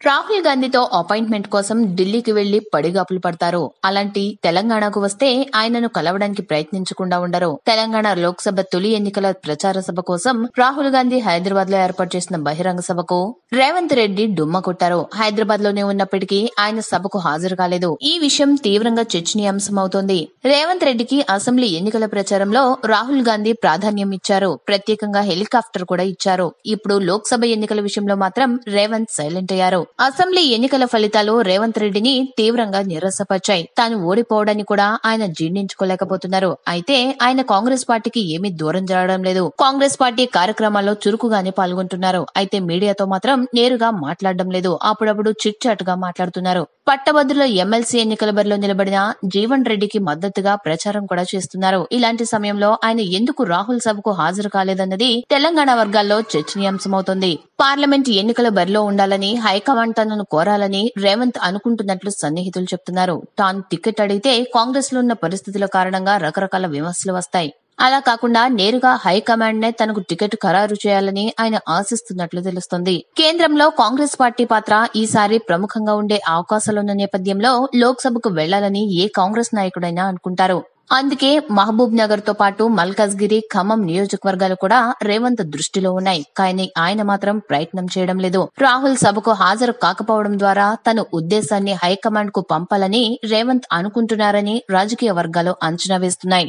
రాహుల్ గాంధీతో అపాయింట్మెంట్ కోసం ఢిల్లీకి వెళ్ళి పడిగాపులు పడతారు. అలాంటి తెలంగాణకు వస్తే ఆయనను కలవడానికి ప్రయత్నించకుండా ఉండరు. తెలంగాణ లోక్సభ తొలి ఎన్నికల ప్రచార సభ కోసం రాహుల్ గాంధీ హైదరాబాద్లో ఏర్పాటు చేసిన బహిరంగ సభకు రేవంత్ రెడ్డి డుమ్మ కొట్టారు. హైదరాబాద్లోనే ఉన్నప్పటికీ ఆయన సభకు హాజరు కాలేదు. ఈ విషయం తీవ్రంగా చర్చనీయాంశమవుతోంది. రేవంత్ రెడ్డికి అసెంబ్లీ ఎన్నికల ప్రచారంలో రాహుల్ గాంధీ ప్రాధాన్యం ఇచ్చారు. ప్రత్యేకంగా హెలికాప్టర్ కూడా ఇచ్చారు. ఇప్పుడు లోక్సభ ఎన్నికల విషయంలో మాత్రం రేవంత్ సైలెంట్ అయ్యారు. అసెంబ్లీ ఎన్నికల ఫలితాలు రేవంత్ రెడ్డిని తీవ్రంగా నిరాశపరిచాయి. తాను ఓడిపోవడాన్ని కూడా ఆయన జీర్ణించుకోలేకపోతున్నారు. అయితే ఆయన కాంగ్రెస్ పార్టీకి ఏమీ దూరం జరగడం లేదు. కాంగ్రెస్ పార్టీ కార్యక్రమాల్లో చురుకుగానే పాల్గొంటున్నారు. అయితే మీడియాతో మాత్రం నేరుగా మాట్లాడడం లేదు. అప్పుడప్పుడు చిట్ చాట్గా మాట్లాడుతున్నారు. పట్టభద్రుల ఎమ్మెల్సీ ఎన్నికల బరిలో నిలబడిన జీవన్ రెడ్డికి మద్దతుగా ప్రచారం కూడా చేస్తున్నారు. ఇలాంటి సమయంలో ఆయన ఎందుకు రాహుల్ సభకు హాజరు కాలేదన్నది తెలంగాణ వర్గాల్లో చర్చనీయాంశమవుతోంది. పార్లమెంట్ ఎన్నికల బరిలో ఉండాలని హైకమాండ్ తనను కోరాలని రేవంత్ అనుకుంటున్నట్లు సన్నిహితులు చెప్తున్నారు. తాను టికెట్ అడిగితే కాంగ్రెస్లో ఉన్న పరిస్థితుల కారణంగా రకరకాల విమర్శలు వస్తాయి. అలా కాకుండా నేరుగా హైకమాండ్ నే తనకు టికెట్ ఖరారు చేయాలని ఆయన ఆశిస్తున్నట్లు తెలుస్తోంది. కేంద్రంలో కాంగ్రెస్ పార్టీ పాత్ర ఈసారి ప్రముఖంగా ఉండే అవకాశాలున్న నేపథ్యంలో లోక్సభకు వెళ్ళాలని ఏ కాంగ్రెస్ నాయకుడైనా అనుకుంటారు. అందుకే మహబూబ్ నగర్తో పాటు మల్కాజ్గిరి ఖమ్మం నియోజకవర్గాలు కూడా రేవంత్ దృష్టిలో ఉన్నాయి. కానీ ఆయన మాత్రం ప్రయత్నం చేయడం లేదు. రాహుల్ సభకు హాజరు కాకపోవడం ద్వారా తన ఉద్దేశాన్ని హైకమాండ్కు పంపాలని రేవంత్ అనుకుంటున్నారని రాజకీయ వర్గాలు అంచనా వేస్తున్నాయి.